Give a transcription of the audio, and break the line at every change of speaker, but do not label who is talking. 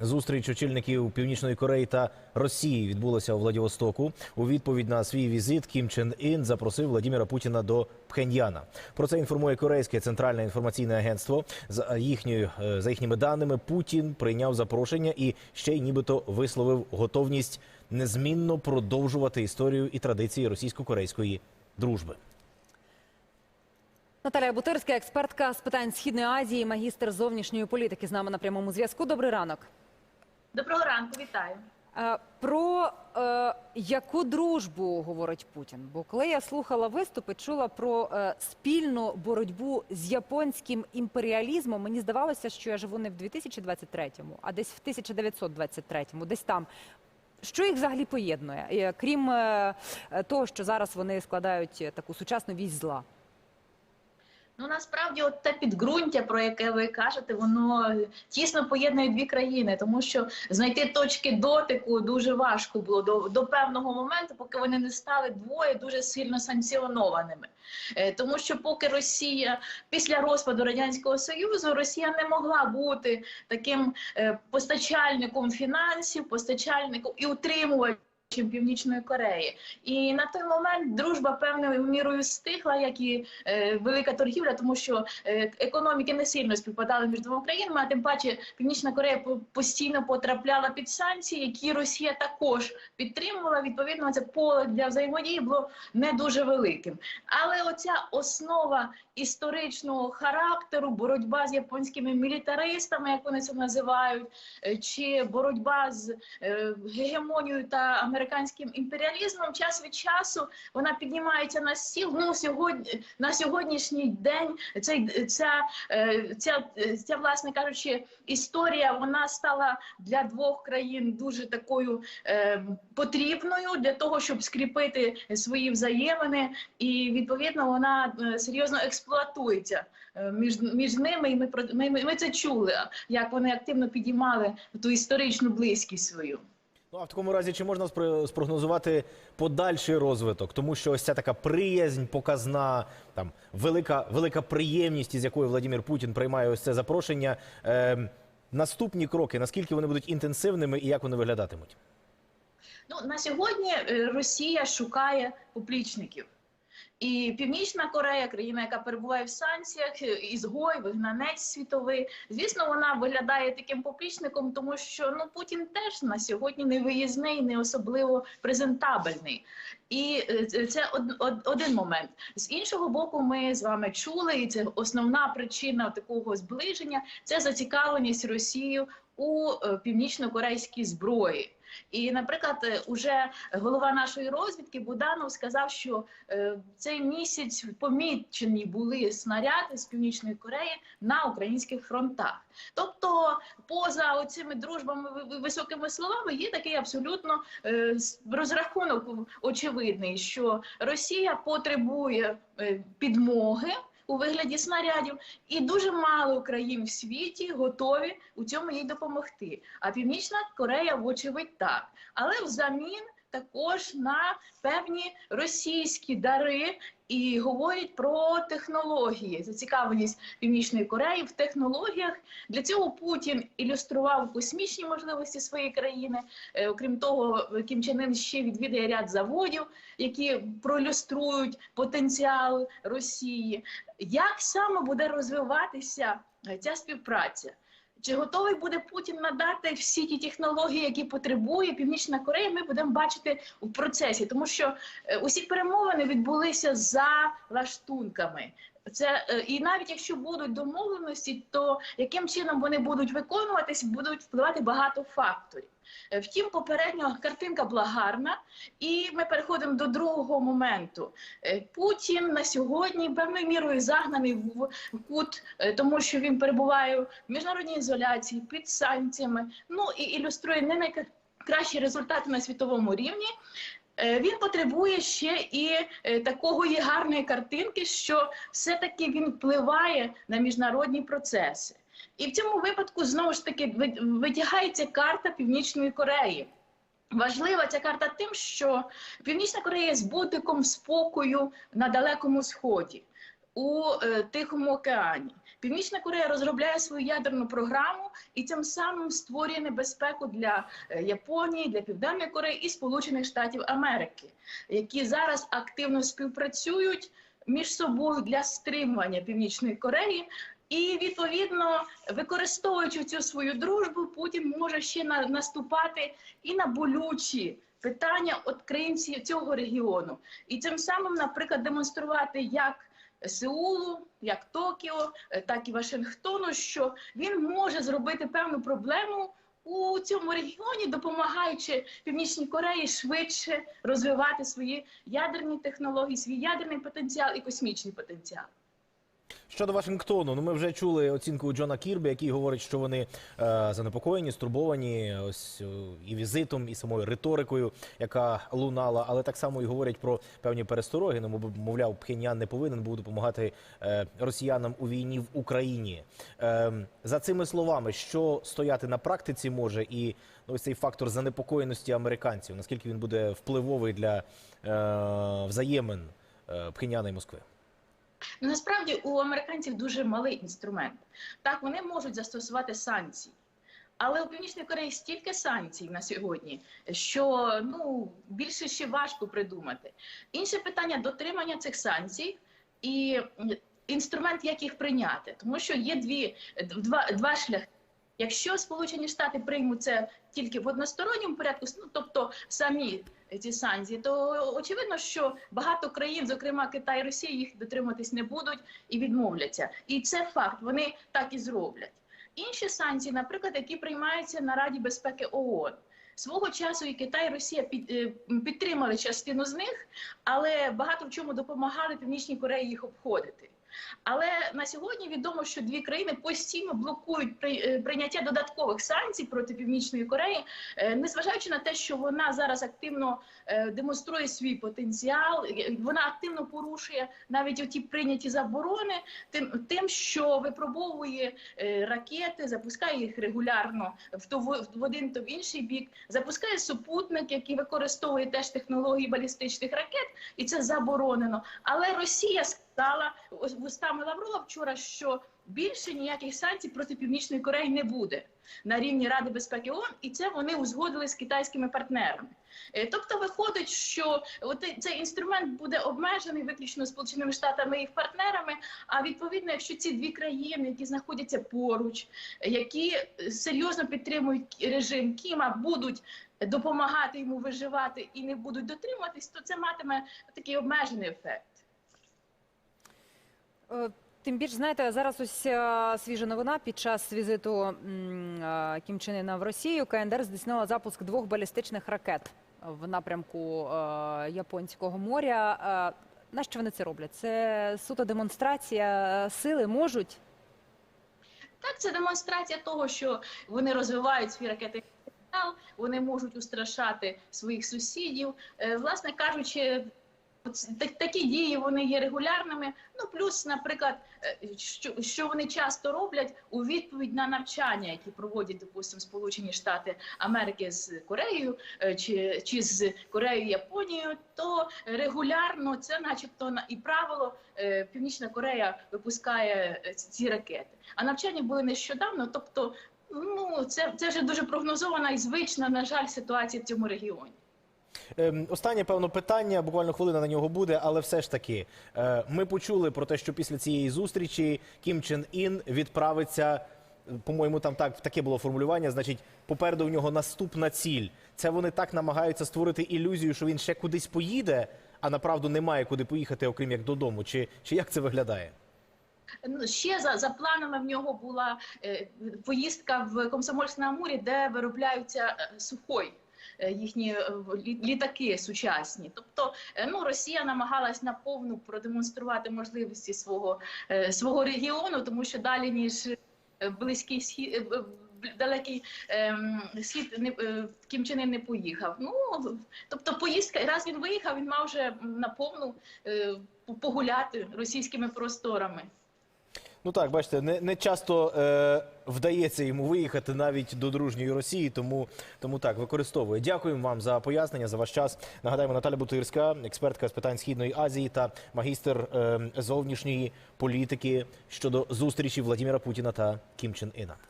Зустріч очільників Північної Кореї та Росії відбулася у Владивостоку. У відповідь на свій візит Кім Чен Ін запросив Владіміра Путіна до Пхеньяна. Про це інформує Корейське центральне інформаційне агентство. За їхньою е, за їхніми даними, Путін прийняв запрошення і ще й нібито висловив готовність незмінно продовжувати історію і традиції російсько-корейської дружби.
Наталія Бутирська, експертка з питань Східної Азії, магістр зовнішньої політики з нами на прямому зв'язку. Добрий ранок.
Доброго ранку, вітаю.
Е, Про е, яку дружбу говорить Путін? Бо коли я слухала виступи, чула про е, спільну боротьбу з японським імперіалізмом. Мені здавалося, що я живу не в 2023-му, а десь в 1923-му, десь там. Що їх взагалі поєднує, Е, крім е, е, того, що зараз вони складають таку сучасну вісь зла?
Ну насправді, от те підґрунтя, про яке ви кажете, воно тісно поєднує дві країни, тому що знайти точки дотику дуже важко було до, до певного моменту, поки вони не стали двоє дуже сильно санкціонованими. Е, Тому що поки Росія після розпаду радянського союзу Росія не могла бути таким е, постачальником фінансів, постачальником і утримувачем Північної Кореї, і на той момент дружба певною мірою стихла, як і е, велика торгівля, тому що е, економіки не сильно співпадали між двома країнами. А тим паче Північна Корея постійно потрапляла під санкції, які Росія також підтримувала. Відповідно, це поле для взаємодії було не дуже великим. Але оця основа історичного характеру, боротьба з японськими мілітаристами, як вони це називають, е, чи боротьба з е, гегемонією та американським імперіалізмом, час від часу вона піднімається на стіл. Ну сьогодні на сьогоднішній день цей ця, е, ця, е, ця, власне кажучи, історія вона стала для двох країн дуже такою е, потрібною для того, щоб скріпити свої взаємини, і відповідно вона е, серйозно експлуатується між, між ними. І ми, ми ми це чули, як вони активно підіймали ту історичну близькість свою.
Ну а в такому разі чи можна спро- спрогнозувати подальший розвиток? Тому що ось ця така приязнь показна, там велика, велика приємність, із якою Владимир Путін приймає ось це запрошення. Е, наступні кроки, наскільки вони будуть інтенсивними і як вони виглядатимуть?
Ну на сьогодні е, Росія шукає поплічників. І Північна Корея, країна, яка перебуває в санкціях, е, ізгой, вигнанець світовий. Звісно, вона виглядає таким поплічником, тому що ну Путін теж на сьогодні не виїзний, не особливо презентабельний. І е, це- це од- од- один момент. З іншого боку, ми з вами чули, і це основна причина такого зближення це зацікавленість Росії у е, північно-корейській зброї. І, наприклад, е, уже голова нашої розвідки Буданов сказав, що е, цей місяць помічені були снаряди з північної Кореї на українських фронтах. Тобто, поза оцими дружбами ви- ви- високими словами, є такий абсолютно е, розрахунок очевидний, що Росія потребує підмоги. У вигляді снарядів, і дуже мало країн в світі готові у цьому їй допомогти. А Північна Корея, вочевидь, так. Але взамін також на певні російські дари і говорять про технології, зацікавленість Північної Кореї в технологіях. Для цього Путін ілюстрував космічні можливості своєї країни. Е, Окрім того, Кім Чен Ын ще відвідає ряд заводів, які проілюструють потенціал Росії. Як саме буде розвиватися е, ця співпраця? Чи готовий буде Путін надати всі ті технології, які потребує Північна Корея? Ми будемо бачити у процесі, тому що е, усі перемовини відбулися за лаштунками. Це е, і навіть якщо будуть домовленості, то яким чином вони будуть виконуватись, будуть впливати багато факторів. Е, Втім, попередньо картинка була гарна, і ми переходимо до другого моменту. Е, Путін на сьогодні певною мірою загнаний в кут, тому що він перебуває в міжнародній ізоляції під санкціями. Ну і ілюструє не найкращі результати на світовому рівні. Е, Він потребує ще і е, такої гарної картинки, що все-таки він впливає на міжнародні процеси. І в цьому випадку знову ж таки витягається карта Північної Кореї. Важлива ця карта тим, що Північна Корея є збутиком спокою на Далекому Сході у е, Тихому океані. Північна Корея розробляє свою ядерну програму і тим самим створює небезпеку для е, Японії, для Південної Кореї і Сполучених Штатів Америки, які зараз активно співпрацюють між собою для стримування Північної Кореї. І відповідно, використовуючи цю свою дружбу, Путін може ще на, наступати і на болючі питання от країнців цього регіону, і цим самим, наприклад, демонструвати як Сеулу, як Токіо, е, так і Вашингтону, що він може зробити певну проблему у цьому регіоні, допомагаючи Північній Кореї швидше розвивати свої ядерні технології, свій ядерний потенціал і космічний потенціал.
Щодо Вашингтону, ну ми вже чули оцінку Джона Кірбі, який говорить, що вони е, занепокоєні, стурбовані ось е, і візитом, і самою риторикою, яка лунала, але так само і говорять про певні перестороги. Ну, мовляв, Пхеньян не повинен був допомагати е, росіянам у війні в Україні. Е, за цими словами, що стояти на практиці може, і ну, ось цей фактор занепокоєності американців, наскільки він буде впливовий для е, взаємин е, Пхеньяна і Москви.
Ну, Насправді у американців дуже малий інструмент. Так, вони можуть застосувати санкції. Але у Північній Кореї стільки санкцій на сьогодні, що ну більше ще важко придумати. Інше питання дотримання цих санкцій і інструмент, як їх прийняти, тому що є дві два, два шляхи. Якщо Сполучені Штати приймуть це тільки в односторонньому порядку, ну тобто самі ці санкції, то очевидно, що багато країн, зокрема Китай, і Росія, їх дотримуватись не будуть і відмовляться. І це факт. Вони так і зроблять. Інші санкції, наприклад, які приймаються на Раді безпеки ООН. Свого часу і Китай, і Росія під, е, підтримали частину з них, але багато в чому допомагали Північній Кореї їх обходити. Але на сьогодні відомо, що дві країни постійно блокують е, прийняття додаткових санкцій проти Північної Кореї, е, незважаючи на те, що вона зараз активно демонструє свій потенціал, вона активно порушує навіть оті прийняті заборони, тим, тим що випробовує ракети, запускає їх регулярно в то в один, то в інший бік, запускає супутник, який використовує теж технології балістичних ракет, і це заборонено. Але Росія сказала вустами Лаврова вчора, що більше ніяких санкцій проти Північної Кореї не буде на рівні Ради безпеки ООН, і це вони узгодили з китайськими партнерами. Е, Тобто виходить, що цей інструмент буде обмежений виключно Сполученими Штатами і їх партнерами. А відповідно, якщо ці дві країни, які знаходяться поруч, е, які е, серйозно підтримують режим Кіма, будуть допомагати йому виживати і не будуть дотримуватись, то це матиме такий обмежений ефект.
Тим більш знаєте, зараз ось е, свіжа новина під час візиту е, Кім Чен Іна в Росію. КНДР здійснила запуск двох балістичних ракет в напрямку е, Японського моря. Нащо вони це роблять? Це суто демонстрація сили можуть.
Так, це демонстрація того, що вони розвивають свій потенціал, вони можуть устрашати своїх сусідів. Власне кажучи, такі дії вони є регулярними. Ну плюс, наприклад, е, що, що вони часто роблять у відповідь на навчання, які проводять, допустимо, Сполучені Штати Америки з Кореєю е, чи, чи з Кореєю Японією, то регулярно це, начебто, на- і правило е, Північна Корея випускає ці ракети. А навчання були нещодавно, тобто. Ну, це, це вже дуже прогнозована і звична, на жаль, ситуація в цьому регіоні.
Ем, Останнє певно питання, буквально хвилина на нього буде, але все ж таки е, ми почули про те, що після цієї зустрічі Кім Чен Ін відправиться. е, По-моєму, там так таке було формулювання. Значить, попереду в нього наступна ціль. Це вони так намагаються створити ілюзію, що він ще кудись поїде, а направду немає куди поїхати, окрім як додому. Чи, чи як це виглядає?
Ну, ще за, за планами в нього була е, поїздка в Комсомольськ на Амурі, де виробляються е, сухой. Е, Їхні е, лі- літаки сучасні, тобто е, ну Росія намагалась наповну продемонструвати можливості свого свого регіону, тому що далі ніж близький схід, далекий ем, схід не е, Кім не поїхав. Ну тобто, поїздка раз він виїхав, він мав вже наповну е, погуляти російськими просторами.
Ну так, бачите, не, не часто е, вдається йому виїхати навіть до дружньої Росії, тому, тому так використовує. Дякуємо вам за пояснення, за ваш час. Нагадаємо, Наталя Бутирська, експертка з питань східної Азії та магістр е, зовнішньої політики щодо зустрічі Владимира Путіна та Кім Чен Іна.